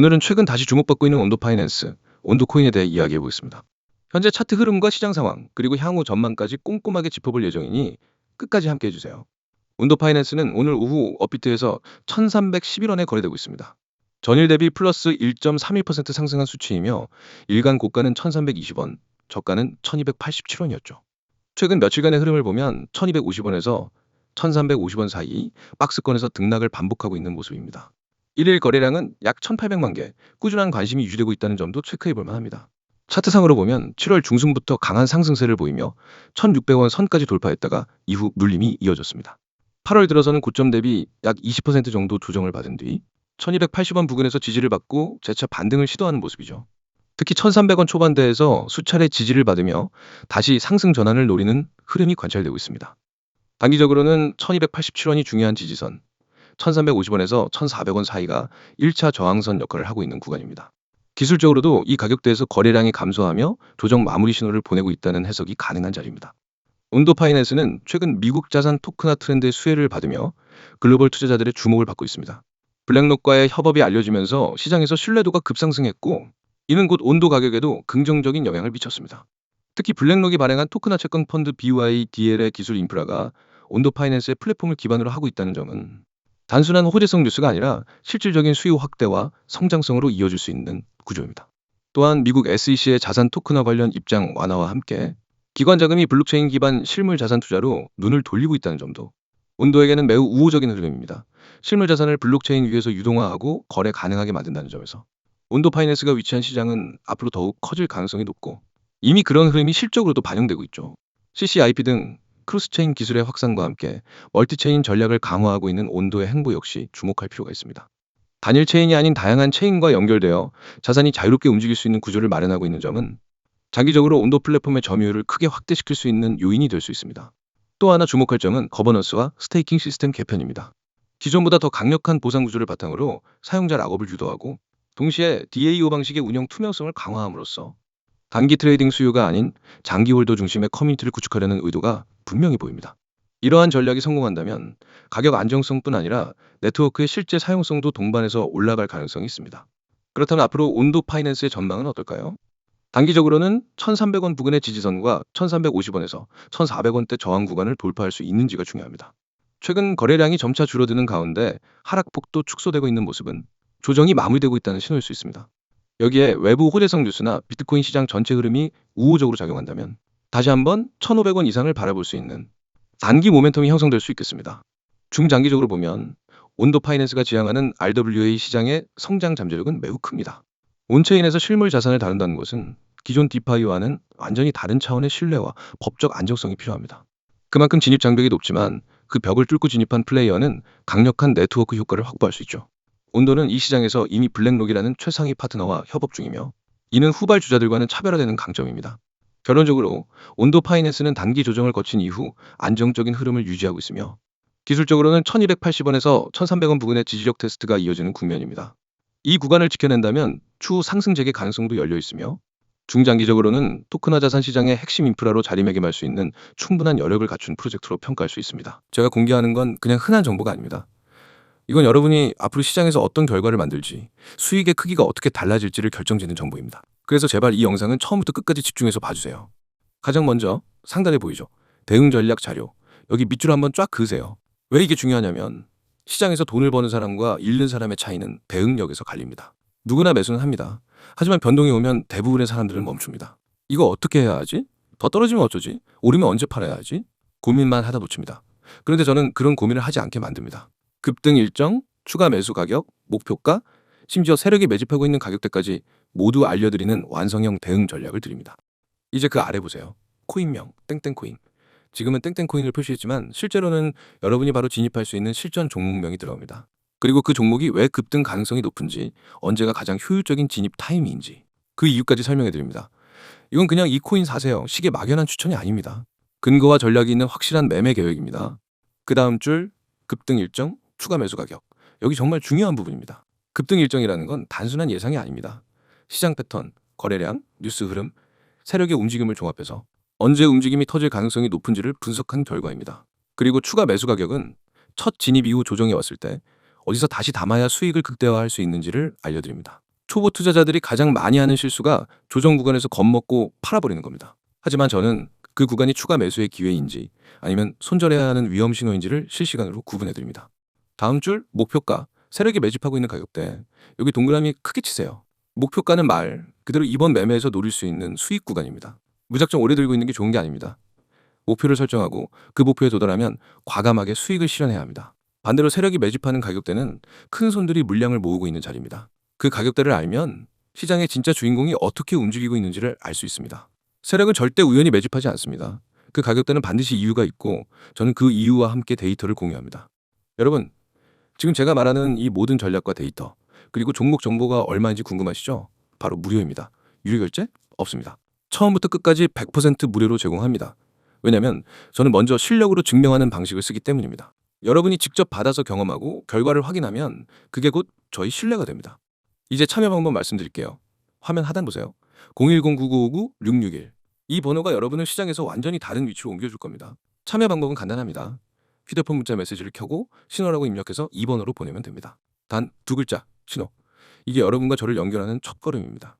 오늘은 최근 다시 주목받고 있는 온도 파이낸스, 온도 코인에 대해 이야기해 보겠습니다. 현재 차트 흐름과 시장 상황, 그리고 향후 전망까지 꼼꼼하게 짚어볼 예정이니 끝까지 함께 해주세요. 온도 파이낸스는 오늘 오후 업비트에서 1311원에 거래되고 있습니다. 전일 대비 플러스 1.31% 상승한 수치이며 일간 고가는 1320원, 저가는 1287원이었죠. 최근 며칠간의 흐름을 보면 1250원에서 1350원 사이 박스권에서 등락을 반복하고 있는 모습입니다. 일일 거래량은 약 1,800만 개, 꾸준한 관심이 유지되고 있다는 점도 체크해 볼 만합니다. 차트상으로 보면 7월 중순부터 강한 상승세를 보이며 1,600원 선까지 돌파했다가 이후 눌림이 이어졌습니다. 8월 들어서는 고점 대비 약 20% 정도 조정을 받은 뒤 1280원 부근에서 지지를 받고 재차 반등을 시도하는 모습이죠. 특히 1300원 초반대에서 수차례 지지를 받으며 다시 상승 전환을 노리는 흐름이 관찰되고 있습니다. 단기적으로는 1287원이 중요한 지지선, 1350원에서 1400원 사이가 1차 저항선 역할을 하고 있는 구간입니다. 기술적으로도 이 가격대에서 거래량이 감소하며 조정 마무리 신호를 보내고 있다는 해석이 가능한 자리입니다. 온도 파이낸스는 최근 미국 자산 토크나 트렌드의 수혜를 받으며 글로벌 투자자들의 주목을 받고 있습니다. 블랙록과의 협업이 알려지면서 시장에서 신뢰도가 급상승했고 이는 곧 온도 가격에도 긍정적인 영향을 미쳤습니다. 특히 블랙록이 발행한 토크나 채권 펀드 BY DL의 기술 인프라가 온도 파이낸스의 플랫폼을 기반으로 하고 있다는 점은 단순한 호재성 뉴스가 아니라 실질적인 수요 확대와 성장성으로 이어질 수 있는 구조입니다. 또한 미국 SEC의 자산 토크나 관련 입장 완화와 함께 기관 자금이 블록체인 기반 실물 자산 투자로 눈을 돌리고 있다는 점도 온도에게는 매우 우호적인 흐름입니다. 실물 자산을 블록체인 위에서 유동화하고 거래 가능하게 만든다는 점에서 온도 파이낸스가 위치한 시장은 앞으로 더욱 커질 가능성이 높고 이미 그런 흐름이 실적으로도 반영되고 있죠. CCIP 등 크로스체인 기술의 확산과 함께 멀티체인 전략을 강화하고 있는 온도의 행보 역시 주목할 필요가 있습니다. 단일 체인이 아닌 다양한 체인과 연결되어 자산이 자유롭게 움직일 수 있는 구조를 마련하고 있는 점은 장기적으로 온도 플랫폼의 점유율을 크게 확대시킬 수 있는 요인이 될 수 있습니다. 또 하나 주목할 점은 거버넌스와 스테이킹 시스템 개편입니다. 기존보다 더 강력한 보상 구조를 바탕으로 사용자 락업을 유도하고 동시에 DAO 방식의 운영 투명성을 강화함으로써 단기 트레이딩 수요가 아닌 장기 홀더 중심의 커뮤니티를 구축하려는 의도가 분명히 보입니다. 이러한 전략이 성공한다면 가격 안정성뿐 아니라 네트워크의 실제 사용성도 동반해서 올라갈 가능성이 있습니다. 그렇다면 앞으로 온도 파이낸스의 전망은 어떨까요? 단기적으로는 1,300원 부근의 지지선과 1,350원에서 1,400원대 저항 구간을 돌파할 수 있는지가 중요합니다. 최근 거래량이 점차 줄어드는 가운데 하락폭도 축소되고 있는 모습은 조정이 마무리되고 있다는 신호일 수 있습니다. 여기에 외부 호재성 뉴스나 비트코인 시장 전체 흐름이 우호적으로 작용한다면 다시 한번 1,500원 이상을 바라볼 수 있는 단기 모멘텀이 형성될 수 있겠습니다. 중장기적으로 보면 온도 파이낸스가 지향하는 RWA 시장의 성장 잠재력은 매우 큽니다. 온체인에서 실물 자산을 다룬다는 것은 기존 디파이와는 완전히 다른 차원의 신뢰와 법적 안정성이 필요합니다. 그만큼 진입 장벽이 높지만 그 벽을 뚫고 진입한 플레이어는 강력한 네트워크 효과를 확보할 수 있죠. 온도는 이 시장에서 이미 블랙록이라는 최상위 파트너와 협업 중이며 이는 후발 주자들과는 차별화되는 강점입니다. 결론적으로 온도 파이낸스는 단기 조정을 거친 이후 안정적인 흐름을 유지하고 있으며 기술적으로는 1280원에서 1300원 부근의 지지력 테스트가 이어지는 국면입니다. 이 구간을 지켜낸다면 추후 상승 재개 가능성도 열려 있으며 중장기적으로는 토크나 자산 시장의 핵심 인프라로 자리매김할 수 있는 충분한 여력을 갖춘 프로젝트로 평가할 수 있습니다. 제가 공개하는 건 그냥 흔한 정보가 아닙니다. 이건 여러분이 앞으로 시장에서 어떤 결과를 만들지, 수익의 크기가 어떻게 달라질지를 결정짓는 정보입니다. 그래서 제발 이 영상은 처음부터 끝까지 집중해서 봐주세요. 가장 먼저 상단에 보이죠? 대응 전략 자료. 여기 밑줄 한번 쫙 그으세요. 왜 이게 중요하냐면 시장에서 돈을 버는 사람과 잃는 사람의 차이는 대응력에서 갈립니다. 누구나 매수는 합니다. 하지만 변동이 오면 대부분의 사람들은 멈춥니다. 이거 어떻게 해야 하지? 더 떨어지면 어쩌지? 오르면 언제 팔아야 하지? 고민만 하다 놓칩니다. 그런데 저는 그런 고민을 하지 않게 만듭니다. 급등 일정, 추가 매수 가격, 목표가, 심지어 세력이 매집하고 있는 가격대까지 모두 알려드리는 완성형 대응 전략을 드립니다. 이제 그 아래 보세요. 코인명, 땡땡코인. 지금은 땡땡코인을 표시했지만 실제로는 여러분이 바로 진입할 수 있는 실전 종목명이 들어갑니다. 그리고 그 종목이 왜 급등 가능성이 높은지, 언제가 가장 효율적인 진입 타이밍인지 그 이유까지 설명해 드립니다. 이건 그냥 이 코인 사세요. 시계 막연한 추천이 아닙니다. 근거와 전략이 있는 확실한 매매 계획입니다. 그 다음 줄 급등 일정, 추가 매수 가격. 여기 정말 중요한 부분입니다. 급등 일정이라는 건 단순한 예상이 아닙니다. 시장 패턴, 거래량, 뉴스 흐름, 세력의 움직임을 종합해서 언제 움직임이 터질 가능성이 높은지를 분석한 결과입니다. 그리고 추가 매수 가격은 첫 진입 이후 조정이 왔을 때 어디서 다시 담아야 수익을 극대화할 수 있는지를 알려드립니다. 초보 투자자들이 가장 많이 하는 실수가 조정 구간에서 겁먹고 팔아버리는 겁니다. 하지만 저는 그 구간이 추가 매수의 기회인지 아니면 손절해야 하는 위험 신호인지를 실시간으로 구분해 드립니다. 다음 줄 목표가 세력이 매집하고 있는 가격대 여기 동그라미 크게 치세요. 목표가는 말 그대로 이번 매매에서 노릴 수 있는 수익 구간입니다. 무작정 오래 들고 있는 게 좋은 게 아닙니다. 목표를 설정하고 그 목표에 도달하면 과감하게 수익을 실현해야 합니다. 반대로 세력이 매집하는 가격대는 큰 손들이 물량을 모으고 있는 자리입니다. 그 가격대를 알면 시장의 진짜 주인공이 어떻게 움직이고 있는지를 알 수 있습니다. 세력은 절대 우연히 매집하지 않습니다. 그 가격대는 반드시 이유가 있고 저는 그 이유와 함께 데이터를 공유합니다. 여러분, 지금 제가 말하는 이 모든 전략과 데이터 그리고 종목 정보가 얼마인지 궁금하시죠? 바로 무료입니다. 유료 결제 없습니다. 처음부터 끝까지 100% 무료로 제공합니다. 왜냐하면 저는 먼저 실력으로 증명하는 방식을 쓰기 때문입니다. 여러분이 직접 받아서 경험하고 결과를 확인하면 그게 곧 저희 신뢰가 됩니다. 이제 참여 방법 말씀드릴게요. 화면 하단 보세요. 010-9959-661. 이 번호가 여러분을 시장에서 완전히 다른 위치로 옮겨줄 겁니다. 참여 방법은 간단합니다. 휴대폰 문자 메시지를 켜고 신호라고 입력해서 2번호로 보내면 됩니다. 단 두 글자 신호. 이게 여러분과 저를 연결하는 첫 걸음입니다.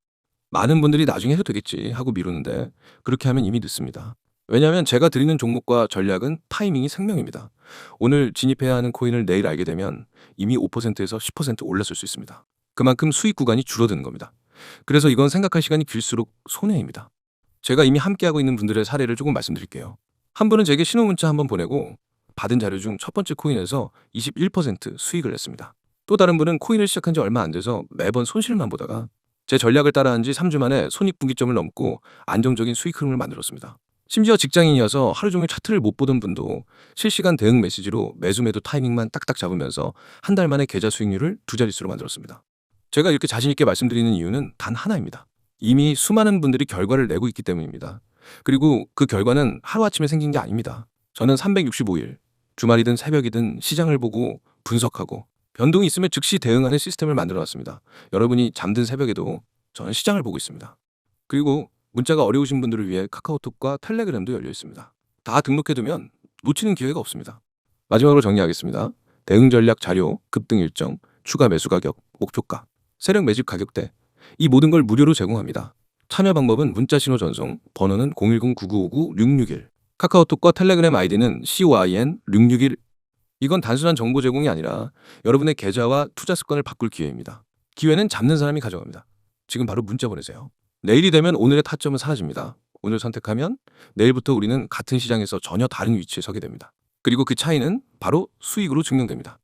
많은 분들이 나중에 해도 되겠지 하고 미루는데 그렇게 하면 이미 늦습니다. 왜냐하면 제가 드리는 종목과 전략은 타이밍이 생명입니다. 오늘 진입해야 하는 코인을 내일 알게 되면 이미 5%에서 10% 올랐을 수 있습니다. 그만큼 수익 구간이 줄어드는 겁니다. 그래서 이건 생각할 시간이 길수록 손해입니다. 제가 이미 함께하고 있는 분들의 사례를 조금 말씀드릴게요. 한 분은 제게 신호 문자 한번 보내고 받은 자료 중 첫 번째 코인에서 21% 수익을 냈습니다. 또 다른 분은 코인을 시작한 지 얼마 안 돼서 매번 손실만 보다가 제 전략을 따라한 지 3주 만에 손익분기점을 넘고 안정적인 수익 흐름을 만들었습니다. 심지어 직장인이어서 하루 종일 차트를 못 보던 분도 실시간 대응 메시지로 매수 매도 타이밍만 딱딱 잡으면서 한 달 만에 계좌 수익률을 두 자릿수로 만들었습니다. 제가 이렇게 자신 있게 말씀드리는 이유는 단 하나입니다. 이미 수많은 분들이 결과를 내고 있기 때문입니다. 그리고 그 결과는 하루아침에 생긴 게 아닙니다. 저는 365일, 주말이든 새벽이든 시장을 보고 분석하고 변동이 있으면 즉시 대응하는 시스템을 만들어 놨습니다. 여러분이 잠든 새벽에도 저는 시장을 보고 있습니다. 그리고 문자가 어려우신 분들을 위해 카카오톡과 텔레그램도 열려 있습니다. 다 등록해두면 놓치는 기회가 없습니다. 마지막으로 정리하겠습니다. 대응 전략 자료, 급등 일정, 추가 매수 가격, 목표가, 세력 매집 가격대 이 모든 걸 무료로 제공합니다. 참여 방법은 문자 신호 전송, 번호는 010-9959-661 카카오톡과 텔레그램 아이디는 CYN661 이건 단순한 정보 제공이 아니라 여러분의 계좌와 투자 습관을 바꿀 기회입니다. 기회는 잡는 사람이 가져갑니다. 지금 바로 문자 보내세요. 내일이 되면 오늘의 타점은 사라집니다. 오늘 선택하면 내일부터 우리는 같은 시장에서 전혀 다른 위치에 서게 됩니다. 그리고 그 차이는 바로 수익으로 증명됩니다.